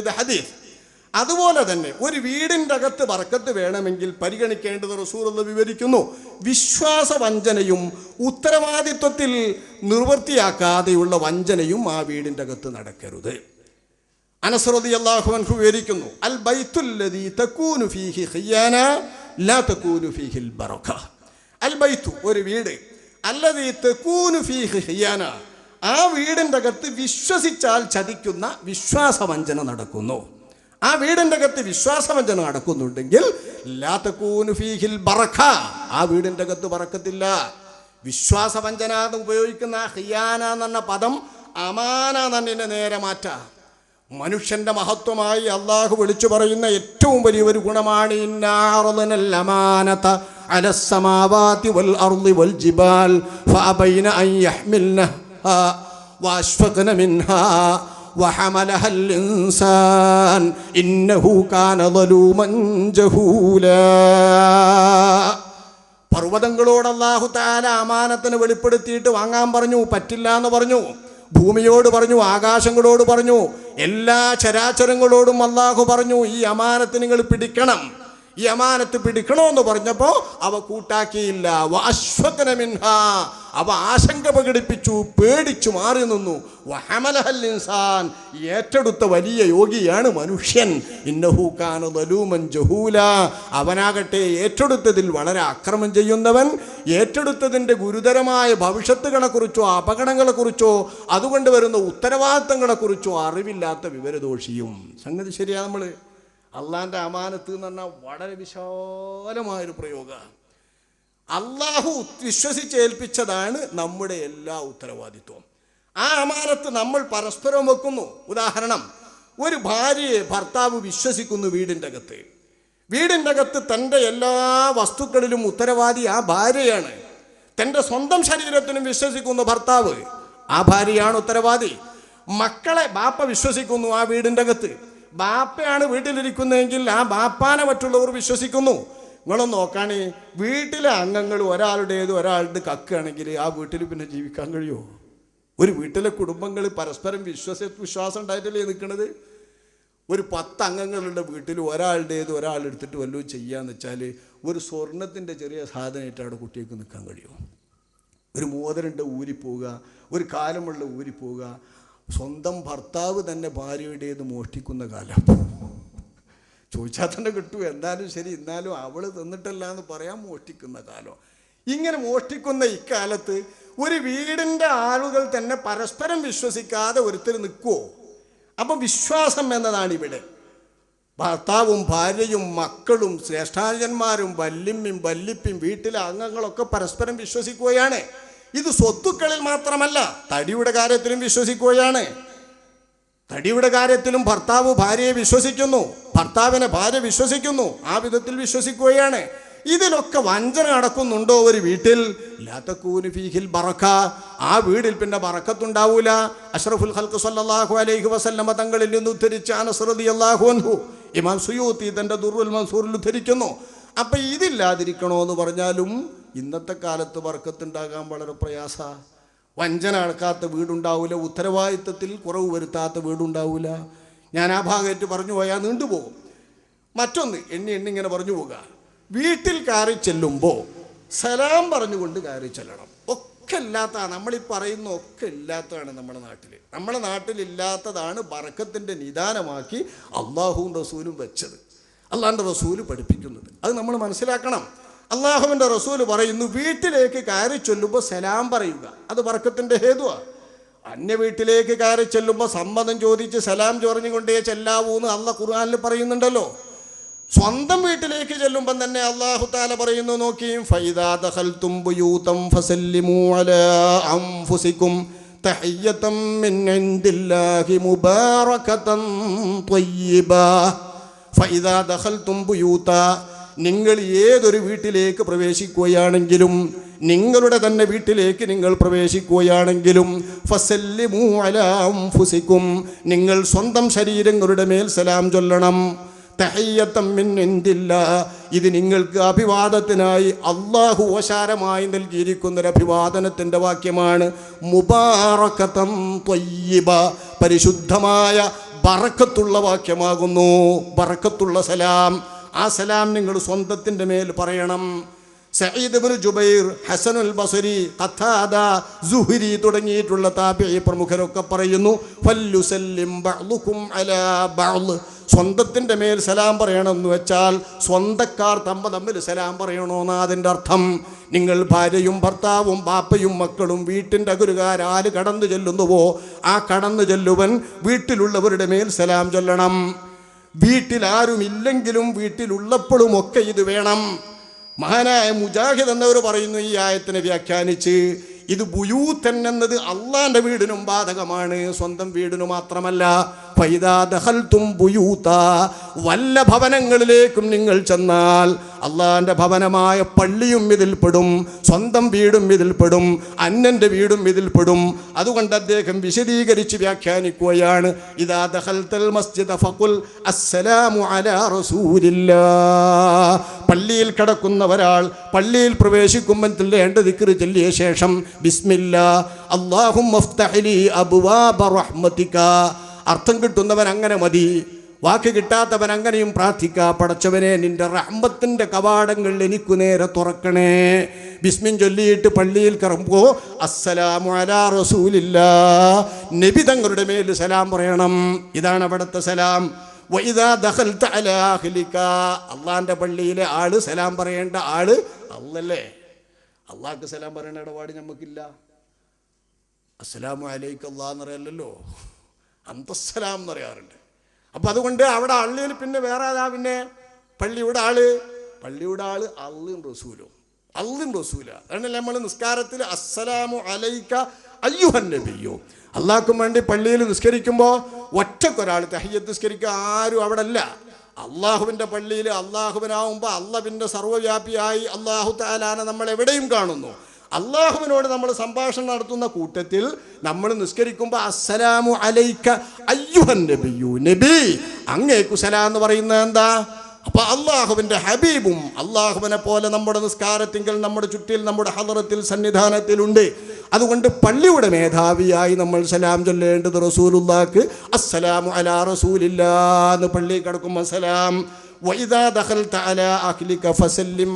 ഇത് ഹദീസ്. അതുപോലെ തന്നെ ഒരു വീടിന്റെ അകത്ത് വറക്കത്ത് വേണമെങ്കിൽ പരിഗണിക്കേണ്ടത് റസൂറുള്ള വിവരിക്കുന്നു. വിശ്വാസ വഞ്ചനയും ഉത്തരവാദിത്വത്തിൽ നിർവൃത്തിയാക്കാതെയുള്ള വഞ്ചനയും ആ വീടിന്റെ അകത്ത് നടക്കരുത് അനസ്രതി അള്ളാഹുവൻഹു വിവരിക്കുന്നു അൽ ബൈത്തുല്ലതി തക്കൂനു ഫീഹി ഖിയാന ലാ തക്കൂനു ഫീഹിൽ ബറക. അൽ ബൈത്തു ഒരു വീട്. അല്ലതീ തക്കൂനു ഫീഹി ഖിയാന ആ വീടിന്റെ അകത്ത് വിശ്വസിച്ചാൽ ചതിക്കുന്ന വിശ്വാസവഞ്ചന നടക്കുന്നു. ആ വീടിന്റെ അകത്ത് വിശ്വാസവഞ്ചന നടക്കുന്നുണ്ടെങ്കിൽ ഫീഹിൽ ബറഖ. ആ വീടിന്റെ അകത്ത് പറക്കത്തില്ല വിശ്വാസവഞ്ചന എന്ന് ഉപയോഗിക്കുന്ന ഹിയാന എന്ന പദം അമാന എന്നതിന്റെ നേരെ മാറ്റ. മനുഷ്യന്റെ മഹത്വമായി അള്ളാഹു വിളിച്ചു പറയുന്ന ഏറ്റവും വലിയ ഒരു ഗുണമാണ് അലസ്സമാവാതി വൽ അർളി വൽ ജിബാൽ ഫഅബൈന അൻ വഅശ്ഫഖന മിൻഹാ وحملها الإنسان إنه كان ظلوما جهولا പർവ്വതങ്ങളോട് അള്ളാഹു താല അമാനത്തിന് വെളിപ്പെടുത്തിയിട്ട് വാങ്ങാൻ പറഞ്ഞു പറ്റില്ല എന്ന് പറഞ്ഞു ഭൂമിയോട് പറഞ്ഞു ആകാശങ്ങളോട് പറഞ്ഞു എല്ലാ ചരാചരങ്ങളോടും അള്ളാഹു പറഞ്ഞു ഈ അമാനത്ത് നിങ്ങൾ പിടിക്കണം ഈ അമാനത്ത് പിടിക്കണമെന്ന് പറഞ്ഞപ്പോൾ അവ കൂട്ടാക്കിയില്ല. വാശ്വതന മിൻഹ. അവ ആശങ്ക പ്രകടിപ്പിച്ചു പേടിച്ചു മാറി നിന്നു. വഹമലഹൽ ഇൻസാൻ. ഏറ്റെടുത്ത വലിയ യോഗിയാണ് മനുഷ്യൻ. ഇന്നഹൂക്കാന ജഹൂല. അവനാകട്ടെ ഏറ്റെടുത്തതിൽ വളരെ അക്രമം ചെയ്യുന്നവൻ. ഏറ്റെടുത്തതിന്റെ ഗുരുതരമായ ഭവിഷ്യത്തുകളെക്കുറിച്ചോ അപകടങ്ങളെക്കുറിച്ചോ അതുകൊണ്ട് വരുന്ന ഉത്തരവാദിത്തങ്ങളെക്കുറിച്ചോ അറിവില്ലാത്ത വിവരദോഷിയും. സംഗതി ശരിയാ നമ്മൾ അള്ളാന്റെ അമാനത്ത് എന്ന് പറഞ്ഞാൽ വളരെ വിശാലമായൊരു പ്രയോഗമാണ്. അള്ളാഹു വിശ്വസിച്ചേൽപ്പിച്ചതാണ് നമ്മുടെ എല്ലാ ഉത്തരവാദിത്വവും. ആ അമാനത്ത് നമ്മൾ പരസ്പരം വെക്കുന്നു. ഉദാഹരണം ഒരു ഭാര്യയെ ഭർത്താവ് വിശ്വസിക്കുന്നു വീടിന്റെ അകത്ത്. വീടിന്റെ അകത്ത് തന്റെ എല്ലാ വസ്തുക്കളിലും ഉത്തരവാദി ആ ഭാര്യയാണ്. തന്റെ സ്വന്തം ശരീരത്തിനും വിശ്വസിക്കുന്നു ഭർത്താവ്. ആ ഭാര്യയാണ് ഉത്തരവാദി. മക്കളെ ബാപ്പ വിശ്വസിക്കുന്നു ആ വീടിന്റെ അകത്ത്. ബാപ്പയാണ് വീട്ടിലിരിക്കുന്നതെങ്കിൽ ആ ബാപ്പാനെ മറ്റുള്ളവർ വിശ്വസിക്കുന്നു. നിങ്ങളൊന്ന് നോക്കാണേ വീട്ടിലെ അംഗങ്ങൾ ഒരാളുടേത് ഒരാളുടെ കക്കുകയാണെങ്കിൽ ആ വീട്ടിൽ പിന്നെ ജീവിക്കാൻ കഴിയുമോ ഒരു വീട്ടിലെ കുടുംബങ്ങൾ പരസ്പരം വിശ്വസ വിശ്വാസം ഉണ്ടായിട്ടല്ലേ നിൽക്കുന്നത് ഒരു പത്ത് അംഗങ്ങളുടെ വീട്ടിൽ ഒരാളുടേത് ഒരാൾ എടുത്തിട്ട് വല്ലതും ചെയ്യാന്ന് വെച്ചാൽ ഒരു സ്വർണത്തിന്റെ ചെറിയ സാധനമായിട്ട് അവിടെ കുട്ടികൾക്ക് നിൽക്കാൻ കഴിയുമോ ഒരു മോതിരന്റെ ഊരിപ്പോവുക ഒരു കാലമുള്ള ഊരിപ്പോവുക സ്വന്തം ഭർത്താവ് തന്നെ ഭാര്യയുടേത് മോഷ്ടിക്കുന്ന കാലം. ചോദിച്ചാൽ തന്നെ കിട്ടും. എന്നാലും ശരി എന്നാലും അവൾ തന്നിട്ടല്ല എന്ന് പറയാൻ മോഷ്ടിക്കുന്ന കാലം. ഇങ്ങനെ മോഷ്ടിക്കുന്ന ഇക്കാലത്ത് ഒരു വീടിന്റെ ആളുകൾ തന്നെ പരസ്പരം വിശ്വസിക്കാതെ ഒരുത്തർ നിൽക്കുമോ അപ്പം വിശ്വാസം എന്നതാണ് ഇവിടെ. ഭർത്താവും ഭാര്യയും മക്കളും ശ്രേഷ്ഠാചന്മാരും വല്യമ്മയും വല്ലിപ്പയും വീട്ടിലെ അംഗങ്ങളൊക്കെ പരസ്പരം വിശ്വസിക്കുകയാണ്. ഇത് സ്വത്തുക്കളിൽ മാത്രമല്ല തടിയുടെ കാര്യത്തിലും വിശ്വസിക്കുകയാണ്. തടിയുടെ കാര്യത്തിലും ഭർത്താവ് ഭാര്യയെ വിശ്വസിക്കുന്നു ഭർത്താവിനെ ഭാര്യ വിശ്വസിക്കുന്നു ആ വിധത്തിൽ വിശ്വസിക്കുകയാണ്. ഇതിലൊക്കെ വഞ്ചന നടക്കുന്നുണ്ടോ ഒരു വീട്ടിൽ? ഫീഹിൽ ബറക്ക. ആ വീടിൽ പിന്നെ ബറക്കത്തുണ്ടാവൂല. അഷ്റഫുൽ ഹൽക്ക് സല്ലാഹു അലൈഹി വസല്ലമ തങ്ങളിൽ നിന്ന് ഉദ്ധരിച്ച അനസ്രതി അള്ളാഹു അൻഹു ഇമാം സുയൂത്തി തന്റെ ദുർവൽ മൻസൂറിൽ ഉദ്ധരിക്കുന്നു. അപ്പം ഇതില്ലാതിരിക്കണോ എന്ന് പറഞ്ഞാലും ഇന്നത്തെ കാലത്ത് വർക്കത്തുണ്ടാകാൻ വളരെ പ്രയാസ. വഞ്ചന അടക്കാത്ത വീടുണ്ടാവില്ല ഉത്തരവാദിത്തത്തിൽ കുറവ് വരുത്താത്ത വീടുണ്ടാവില്ല ഞാൻ ആ ഭാഗമായിട്ട് പറഞ്ഞു പോയാൽ നീണ്ടുപോകും മറ്റൊന്ന് എണ്ണി എണ്ണി ഇങ്ങനെ പറഞ്ഞു പോകുക വീട്ടിൽ കയറി ചെല്ലുമ്പോൾ സലാം പറഞ്ഞുകൊണ്ട് കയറി ചെല്ലണം. ഒക്കെ ഇല്ലാത്തതാണ് നമ്മളീ പറയുന്ന ഒക്കെ ഇല്ലാത്തതാണ് നമ്മുടെ നാട്ടിൽ നമ്മുടെ നാട്ടിലില്ലാത്തതാണ് ബറക്കത്തിന്റെ നിദാനമാക്കി അള്ളാഹുവും റസൂലും വെച്ചത്. അള്ളാഹിന്റെ റസൂൽ പഠിപ്പിക്കുന്നത്. അത് നമ്മൾ മനസ്സിലാക്കണം. അള്ളാഹുവിന്റെ റസൂൽ പറയുന്നു വീട്ടിലേക്ക് കയറി ചൊല്ലുമ്പോൾ സലാം പറയുക. അത് വർക്കത്തിന്റെ ഹേതുവാണ് അന്യ വീട്ടിലേക്ക് കയറി ചെല്ലുമ്പോൾ സമ്മതം ചോദിച്ച് സലാം ചൊറിഞ്ഞുകൊണ്ടേ ചെല്ലാവൂ എന്ന് അള്ള ഖുർആാനിൽ പറയുന്നുണ്ടല്ലോ. സ്വന്തം വീട്ടിലേക്ക് ചെല്ലുമ്പം തന്നെ അള്ളാഹു താല പറയുന്നു നോക്കിയും ഫൈദാ ദഖൽതും നിങ്ങൾ ഏതൊരു വീട്ടിലേക്ക് പ്രവേശിക്കുകയാണെങ്കിലും നിങ്ങളുടെ തന്നെ വീട്ടിലേക്ക് നിങ്ങൾ പ്രവേശിക്കുകയാണെങ്കിലും ഫസല്ലിമു മൂലാം ഫുസിക്കും നിങ്ങൾ സ്വന്തം ശരീരങ്ങളുടെ മേൽ സലാം ചൊല്ലണം. തഹയ്യത്തം മിൻ ഇൻദില്ല. ഇത് നിങ്ങൾക്ക് അഭിവാദത്തിനായി അള്ളാഹു ഓശാരമായി നൽകിയിരിക്കുന്നൊരു അഭിവാദനത്തിന്റെ വാക്യമാണ്. മുബാറക്കത്തം ത്വയ്യബ പരിശുദ്ധമായ ബറക്കത്തുള്ള വാക്യമാകുന്നു. ബറക്കത്തുള്ള സലാം. ആ സലാം നിങ്ങൾ സ്വന്തത്തിന്റെ മേൽ പറയണം. സയ്യിദ് ബിൻ ജുബൈർ ഹസനുൽ ബസരി ഖത്താദ സുഹരി തുടങ്ങിയിട്ടുള്ള താബിഈ പ്രമുഖരൊക്കെ പറയുന്നു ഫല്ലുസല്ലിം അലാ സ്വന്തത്തിന്റെ മേൽ സലാം പറയണമെന്ന് വെച്ചാൽ സ്വന്തക്കാർ തമ്മ തമ്മിൽ സലാം പറയണമെന്ന് അതിന്റെ അർത്ഥം. നിങ്ങൾ ഭാര്യയും ഭർത്താവും ബാപ്പയും മക്കളും വീട്ടിന്റെ അകുരുകാരാൽ കടന്നു ചെല്ലുന്നുവോ ആ കടന്നു ചെല്ലുവൻ വീട്ടിലുള്ളവരുടെ മേൽ സലാം ചൊല്ലണം. വീട്ടിൽ ആരുമില്ലെങ്കിലും വീട്ടിലുള്ളപ്പോഴും ഒക്കെ ഇത് വേണം. മഹാനായ മുജാഹിദ് എന്നവർ പറയുന്നു ഈ ആയത്തിനെ വ്യാഖ്യാനിച്ച് ഇത് ബുയൂത്തൻ എന്നത് അള്ളാന്റെ വീടിനും ബാധകമാണ് സ്വന്തം വീടിനു മാത്രമല്ല വല്ല ഭവനങ്ങളിലേക്കും നിങ്ങൾ ചെന്നാൽ അള്ളാന്റെ ഭവനമായ പള്ളിയും ഇതിൽപ്പെടും സ്വന്തം വീടും ഇതിൽപ്പെടും അന്നന്റെ വീടും ഇതിൽപ്പെടും അതുകൊണ്ട് അദ്ദേഹം വിശദീകരിച്ച് വ്യാഖ്യാനിക്കുകയാണ് അസ്സലാമു അലാ പള്ളിയിൽ കിടക്കുന്ന ഒരാൾ പള്ളിയിൽ പ്രവേശിക്കുമ്പോൾ ചൊല്ലേണ്ട ദിക്റ് ചൊല്ലിയ ശേഷം ബിസ്മില്ല അള്ളാഹും അർത്ഥം കിട്ടുന്നവൻ അങ്ങനെ മതി. വാക്ക് കിട്ടാത്തവൻ അങ്ങനെയും പ്രാർത്ഥിക്ക. പടച്ചവനെ നിന്റെ റഹ്മത്തിന്റെ കവാടങ്ങൾ എനിക്കു നേരെ തുറക്കണേ. ബിസ്മിൻ ചൊല്ലിയിട്ട് പള്ളിയിൽ കറമ്പോ അസ്സലാമു അലാ റസൂലില്ല. നബി തങ്ങളുടെ മേൽ സലാം പറയണം. ഇതാണ് അവിടുത്തെ സലാം. അള്ളാന്റെ പള്ളിയിലെ ആൾ സലാം പറയേണ്ട ആൾ അല്ലല്ലേ അള്ളാഹ്ക്ക് സലാം പറയേണ്ട ഇടപാട് നമുക്കില്ല അസ്സലാമു അലൈക്ക് അള്ളാഹ് എന്ന് പറയല്ലോ അന്തസ്സലാം എന്ന് പറയാറുണ്ട്. അപ്പം അതുകൊണ്ട് അവിടെ അള്ളിയിൽ പിന്നെ വേറെ ഏതാ പിന്നെ? പള്ളിയുടെ ആൾ. പള്ളിയുടെ ആൾ അള്ളും റസൂലും. അള്ളും റസൂല. അതാണല്ലേ നമ്മൾ നിസ്കാരത്തിൽ അസ്സലാമു അലൈക്ക അയ്യുഹൻ നബിയോ അള്ളാഹ്ക്കും വേണ്ടി പള്ളിയിൽ നിസ്കരിക്കുമ്പോൾ ഒറ്റക്കൊരാൾ തഹയ്യത്ത് നിസ്കരിക്കുക ആരും അവിടെ അല്ല. അള്ളാഹുവിന്റെ പള്ളിയിൽ അള്ളാഹുവിനാവുമ്പോൾ അള്ളവിന്റെ സർവവ്യാപിയായി അള്ളാഹു താലാന നമ്മൾ എവിടെയും കാണുന്നു. അള്ളാഹുവിനോട് നമ്മൾ സംഭാഷണം നടത്തുന്ന കൂട്ടത്തിൽ നമ്മൾ നിസ്കരിക്കുമ്പോൾ അസ്സലാമു അലൈക്ക അയ്യുഹൻ നബിയു നബി അങ്ങേക്കു സലാം എന്ന് പറയുന്നത് എന്താ? അപ്പോൾ അള്ളാഹുവിന്റെ ഹബീബും അള്ളാഹുവിനെ പോലെ നമ്മുടെ നിസ്കാരത്തിങ്കിൽ നമ്മുടെ ചുറ്റിൽ നമ്മുടെ ഹദറത്തിൽ സന്നിധാനത്തിലുണ്ട്. അതുകൊണ്ട് പള്ളിയുടെ മേധാവിയായി നമ്മൾ സലാം ചൊല്ലേണ്ടത് റസൂലുള്ളാക്ക്. അസ്സലാമു അലാ റസൂലില്ലാഹ് എന്ന് പള്ളി കിടക്കും സലാം.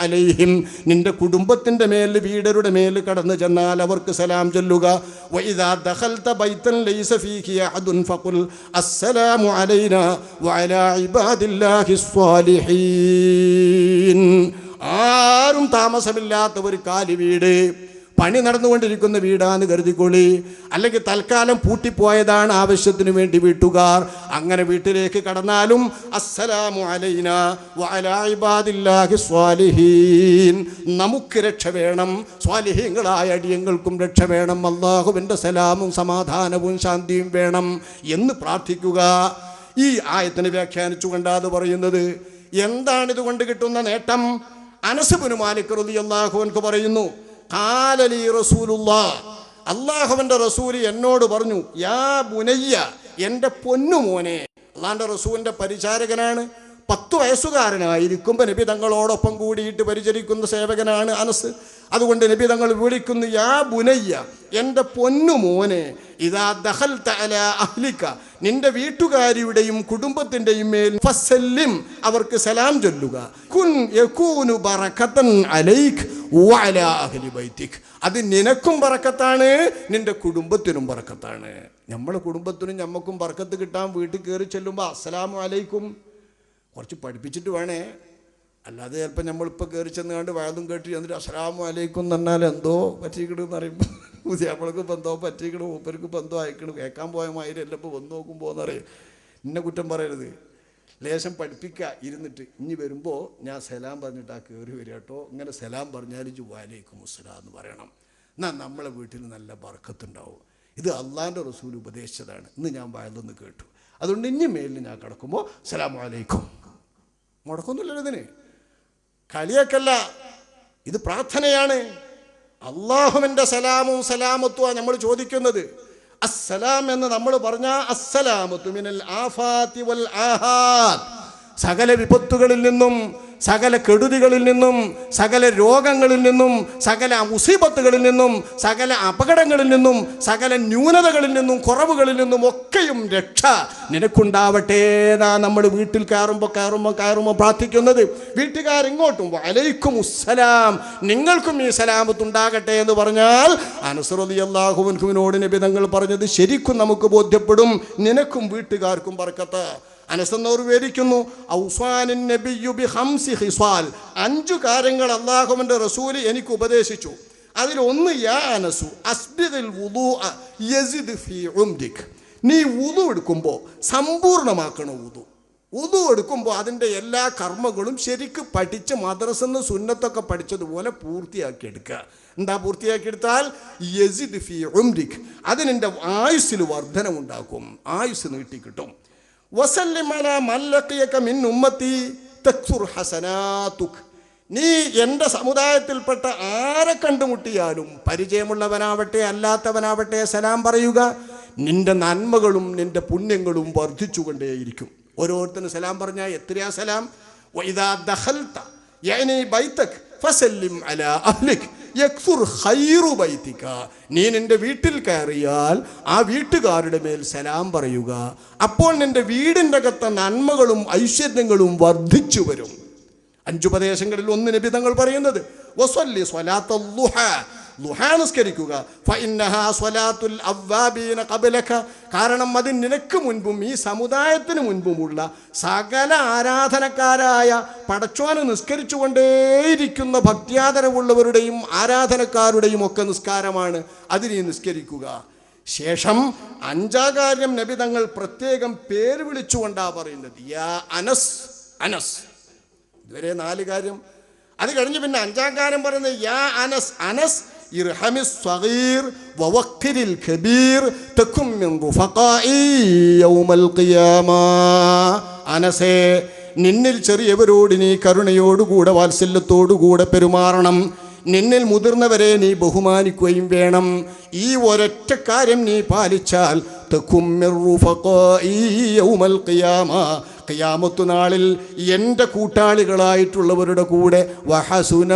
അലൈഹിം നിന്റെ കുടുംബത്തിന്റെ മേൽ വീടരുടെ മേൽ കടന്നു ചെന്നാൽ അവർക്ക് സലാം ചൊല്ലുക. അസ്സലാമു അലൈനാ വഅലാ ഇബാദില്ലാഹി സ്വാലിഹീൻ. ആരും താമസമില്ലാത്ത ഒരു കാലി വീട് പണി നടന്നുകൊണ്ടിരിക്കുന്ന വീടാന്ന് കരുതിക്കൊള്ളി. അല്ലെങ്കിൽ തൽക്കാലം പൂട്ടിപ്പോയതാണ് ആവശ്യത്തിന് വേണ്ടി വീട്ടുകാർ. അങ്ങനെ വീട്ടിലേക്ക് കടന്നാലും അസ്സലാമു അലൈന വഅലാ ഇബാദില്ലാഹി സ്വാലിഹീൻ. നമുക്ക് രക്ഷ വേണം. സ്വാലിഹീങ്ങളായ അടിയങ്ങൾക്കും രക്ഷ വേണം. അള്ളാഹുവിന്റെ സലാമും സമാധാനവും ശാന്തിയും വേണം എന്ന് പ്രാർത്ഥിക്കുക. ഈ ആയത്തിനെ വ്യാഖ്യാനിച്ചു കൊണ്ടാത് പറയുന്നത്. എന്താണ് ഇതുകൊണ്ട് കിട്ടുന്ന നേട്ടം? അനസുബിന് മാലിക് റളിയല്ലാഹു അൻഹു പറയുന്നു കാലലി റസൂലുള്ള. അള്ളാഹുവിന്റെ റസൂൽ എന്നോട് പറഞ്ഞു യാ ബുനയ്യ എന്റെ പൊന്നു മോനെ. അള്ളാഹിന്റെ റസൂലിന്റെ പരിചാരകനാണ്. പത്ത് വയസ്സുകാരനായിരിക്കുമ്പോൾ നബി തങ്ങളോടൊപ്പം കൂടിയിട്ട് പരിചരിക്കുന്ന സേവകനാണ് അനസ്. അതുകൊണ്ട് നബി തങ്ങൾ വിളിക്കുന്നു യാ ബുനയ്യ എന്റെ പൊന്നു മോനെ ഇതാ ദഹൽ തല അഹ്ലിക്ക നിന്റെ വീട്ടുകാരിയുടെയും കുടുംബത്തിന്റെയും മേൽ ഫസല്ലിം അവർക്ക് സലാം ചൊല്ലുക. കുൻ യകൂനു ബറക്കത്തൻ അലൈഖ് വഅലാ അഹ്ലി ബൈതിക്. അത് നിനക്കും പറക്കത്താണ് നിന്റെ കുടുംബത്തിനും പറക്കത്താണ് നമ്മളെ കുടുംബത്തിനും ഞമ്മക്കും പറക്കത്ത് കിട്ടാൻ വീട്ടിൽ കയറി ചെല്ലുമ്പോൾ അസ്സലാമു അലൈക്കും. കുറച്ച് പഠിപ്പിച്ചിട്ട് വേണേ. അല്ലാതെ ചിലപ്പോൾ നമ്മളിപ്പോൾ കയറി ചെന്ന് കണ്ട് വയതും കേട്ടി എന്നിട്ട് അസ്സലാമു അലൈക്കും എന്ന് പറഞ്ഞാൽ എന്തോ പറ്റിക്കണെന്ന് പറയുമ്പോൾ പുതിയപ്പളക്ക് ഇപ്പം എന്തോ പറ്റിക്കണം മൂപ്പർക്ക് ബന്ധോ അയക്കണം കേൾക്കാൻ പോയ മാതിരി എല്ലാം ഇപ്പോൾ വന്ന് നോക്കുമ്പോൾ എന്നറിയാം എന്നെ കുറ്റം പറയരുത്. ലേശം പഠിപ്പിക്കുക ഇരുന്നിട്ട്. ഇനി വരുമ്പോൾ ഞാൻ സലാം പറഞ്ഞിട്ട് ആ കയറി വരിക കേട്ടോ. ഇങ്ങനെ സലാം പറഞ്ഞാൽ ജുവാലേക്കും മുസ്ലാം എന്ന് പറയണം. എന്നാൽ നമ്മളെ വീട്ടിൽ നല്ല ബർക്കത്തുണ്ടാവും. ഇത് അള്ളാന്റെ റസൂൽ ഉപദേശിച്ചതാണ്. ഇന്ന് ഞാൻ വയലൊന്ന് കേട്ടു. അതുകൊണ്ട് ഇനി മേലിൽ ഞാൻ കിടക്കുമ്പോൾ സലാം അലൈക്കും മുടക്കൊന്നുമില്ലല്ലോ ഇതിന്. കളിയൊക്കല്ല ഇത് പ്രാർത്ഥനയാണ്. അള്ളാഹുവിന്റെ സലാമും സലാമത്വമാണ് നമ്മൾ ചോദിക്കുന്നത്. അസ്സലാം എന്ന് നമ്മൾ പറഞ്ഞ അസ്സലാമത്തു മിനൽ ആഫാത്തി വൽ ആഹാദ്. സകല വിപത്തുകളിൽ നിന്നും സകല കെടുതികളിൽ നിന്നും സകല രോഗങ്ങളിൽ നിന്നും സകല മുസീബത്തുകളിൽ നിന്നും സകല അപകടങ്ങളിൽ നിന്നും സകല ന്യൂനതകളിൽ നിന്നും കുറവുകളിൽ നിന്നും ഒക്കെയും രക്ഷ നിനക്കുണ്ടാവട്ടെ എന്നാ നമ്മൾ വീട്ടിൽ കയറുമ്പോൾ കയറുമ്പോൾ കയറുമ്പോൾ പ്രാർത്ഥിക്കുന്നത്. വീട്ടുകാരിങ്ങോട്ടും വലൈക്കും ഉസ്സലാം. നിങ്ങൾക്കും ഈ സലാമത്ത് ഉണ്ടാകട്ടെ എന്ന് പറഞ്ഞാൽ അനുസൃതി അള്ളാഹുവിനോട് നിബിതങ്ങൾ പറഞ്ഞത് ശരിക്കും നമുക്ക് ബോധ്യപ്പെടും. നിനക്കും വീട്ടുകാർക്കും പറക്കത്ത് അനസന്നോർ വിവരിക്കുന്നു ഔസാനിൻ നബിയു ബി ഹംസി ഹിസ്വാൽ അഞ്ചു കാര്യങ്ങൾ അള്ളാഹുവിന്റെ റസൂൽ എനിക്ക് ഉപദേശിച്ചു. അതിലൊന്ന് യാ അനസു അസ്ബിദിൽ യസിദ് നീ ഉതു എടുക്കുമ്പോൾ സമ്പൂർണമാക്കണം ഉതു ഉതു എടുക്കുമ്പോൾ അതിന്റെ എല്ലാ കർമ്മങ്ങളും ശരിക്ക് പഠിച്ച് മദ്രസെന്ന് സുന്നത്തൊക്കെ പഠിച്ചതുപോലെ പൂർത്തിയാക്കി എടുക്കുക എന്താ പൂർത്തിയാക്കി എടുത്താൽ യസിദ് ഫി ഉംരിഖ് അതിനെന്റെ ആയുസ്സിൽ വർധനമുണ്ടാക്കും. ആയുസ് നീട്ടിക്കിട്ടും. വസല്ലിമന മല്ലക്കിയക്ക മിൻ ഉമ്മത്തി തക്സുർ ഹസനാതുക് നീ എന്റെ സമുദായത്തിൽപ്പെട്ട ആരെ കണ്ടുമുട്ടിയാലും പരിചയമുള്ളവനാവട്ടെ അല്ലാത്തവനാവട്ടെ സലാം പറയുക നിന്റെ നന്മകളും നിന്റെ പുണ്യങ്ങളും വർദ്ധിച്ചുകൊണ്ടേയിരിക്കും. ഓരോരുത്തരും സലാം പറഞ്ഞാൽ എത്രയാ സലാം? വൈദാ ദഹൽത്ത യഅനി ബൈതക് ഫസല്ലിം അലാ അഹ്ലിക്. യക്സുർ ഹൈറു ബൈതിക. നീ നിന്റെ വീട്ടിൽ കയറിയാൽ ആ വീട്ടുകാരുടെ മേൽ സലാം പറയുക. അപ്പോൾ നിന്റെ വീടിന്റെ അകത്തെ നന്മകളും ഐശ്വര്യങ്ങളും വർദ്ധിച്ചു വരും. അഞ്ചു പ്രദേശങ്ങളിൽ ഒന്ന് നബി തങ്ങൾ പറയുന്നത് വസ്വല്ലി സ്വലാത്ത ലുഹ നിസ്കരിക്കുക. കാരണം അത് നിനക്ക് മുൻപും ഈ സമുദായത്തിന് മുൻപുമുള്ള സകല ആരാധനക്കാരായ പടച്ചോന് നിസ്കരിച്ചുകൊണ്ടേയിരിക്കുന്ന ഭക്ത്യാദരവുള്ളവരുടെയും ആരാധനക്കാരുടെയും ഒക്കെ നിസ്കാരമാണ്. അത് നീ നിസ്കരിക്കുക. ശേഷം അഞ്ചാം കാര്യം നബി തങ്ങൾ പ്രത്യേകം പേര് വിളിച്ചുകൊണ്ടാ പറയുന്നത്. യാ അനസ് അനസ്. ഇതുവരെ നാല് കാര്യം. അത് കഴിഞ്ഞ് പിന്നെ അഞ്ചാം കാര്യം പറയുന്നത് യാ അനസ് അനസ്. ഇർഹമി സഗീർ വവക്കിരിൽ കബീർ തക്കും മിൻ റുഫഖാഇ യൗമൽ ഖിയാമ. അനസേ നിന്നിൽ ചെറിയവരോട് നീ കരുണയോടുകൂടെ വാത്സല്യത്തോടുകൂടെ പെരുമാറണം. നിന്നിൽ മുതിർന്നവരെ നീ ബഹുമാനിക്കുകയും വേണം. ഈ ഒരൊറ്റ കാര്യം നീ പാലിച്ചാൽ തക്കും മിൻ റുഫഖാഇ യൗമൽ ഖിയാമ. ഖിയാമത്തു നാളിൽ എന്റെ കൂട്ടാളികളായിട്ടുള്ളവരുടെ കൂടെ വഹസുന.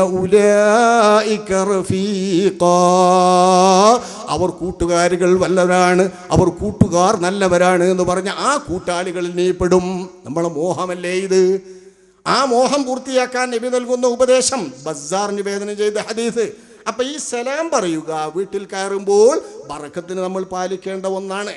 അവർ കൂട്ടുകാരികൾ വല്ലവരാണ് അവർ കൂട്ടുകാർ നല്ലവരാണ് എന്ന് പറഞ്ഞ ആ കൂട്ടാളികളിൽ നീ പെടും നമ്മളെ മോഹമല്ലേ ഇത്? ആ മോഹം പൂർത്തിയാക്കാൻ നബി നൽകുന്ന ഉപദേശം. ബസാർ നിവേദനം ചെയ്ത ഹദീസ്. അപ്പൊ ഈ സലാം പറയുക വീട്ടിൽ കയറുമ്പോൾ ബറക്കത്തിന് നമ്മൾ പാലിക്കേണ്ട ഒന്നാണ്.